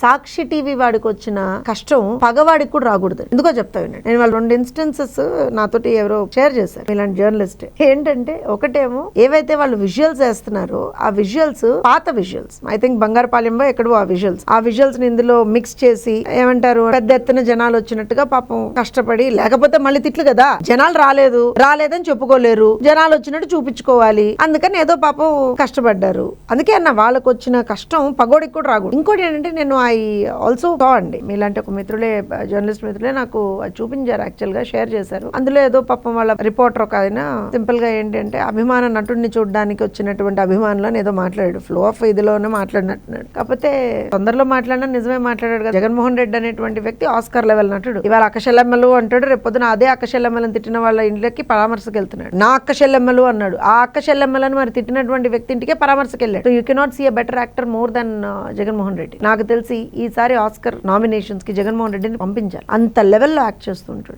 సాక్షి TV వాడికి వచ్చిన కష్టం పగవాడికి కూడా రాకూడదు. ఎందుకో చెప్తా వినండి. నేను వాళ్ళు రెండు ఇన్స్టెన్సెస్ నాతోటి ఎవరో షేర్ చేశారు. ఇలాంటి జర్నలిస్ట్ ఏంటంటే ఒకటేమో ఏవైతే వాళ్ళు విజువల్స్ వేస్తున్నారో ఆ విజువల్స్ పాత విజువల్స్ ఐ థింక్ బంగారపాలెంలో ఎక్కడో ఆ విజువల్స్ ఆ విజువల్స్ని ఇందులో మిక్స్ చేసి ఏమంటారు పెద్ద ఎత్తున జనాలు వచ్చినట్టుగా పాపం కష్టపడి లేకపోతే మళ్ళీ తిట్లు కదా. జనాలు రాలేదు. రాలేదని చెప్పుకోలేరు. జనాలు వచ్చినట్టు చూపించుకోవాలి. అందుకని ఏదో పాపం కష్టపడ్డారు. అందుకే అన్న వాళ్ళకి వచ్చిన కష్టం పగోడికి కూడా రాకూడదు. ఇంకోటి ఏంటంటే నేను ఐ ఆల్సో థా అండి. మీలాంటి ఒక మిత్రులే జర్నలిస్ట్ మిత్రులే నాకు చూపించారు యాక్చువల్గా షేర్ చేశారు. అందులో ఏదో పాపం వాళ్ళ రిపోర్టర్ ఒక ఆయన సింపుల్గా ఏంటంటే అభిమాన నటుడిని చూడడానికి వచ్చినటువంటి అభిమానులను ఏదో మాట్లాడాడు. ఫ్లో ఆఫ్ ఇదిలోనే మాట్లాడినట్టున్నాడు. కాకపోతే తొందరలో మాట్లాడినా నిజమే మాట్లాడాడు కదా. జగన్మోహన్ రెడ్డి అనేటువంటి వ్యక్తి ఆస్కార్ లెవెల్ నటుడు. ఇవాళ అక్కశెల్లెమ్మలు అంటాడు రేపు పొద్దున అదే అక్కశెల్లెమ్మలను తిట్టిన వాళ్ళ ఇంట్లోకి పరామర్శకు వెళ్తున్నాడు నా అక్కశెల్లెమ్మలు అన్నాడు. ఆ అక్కశెల్లెమ్మలను మరి తిట్టినటువంటి వ్యక్తి ఇంటికే పరామర్శకు వెళ్ళాడు you cannot see a better actor more than Jaganmohan Reddy. నాకు తెలిసి ఈసారి ఆస్కర్ నామినేషన్స్కి జగన్మోహన్ రెడ్డిని పంపించాలి అంత లెవెల్లో యాక్ట్ చేస్తుంటాడు.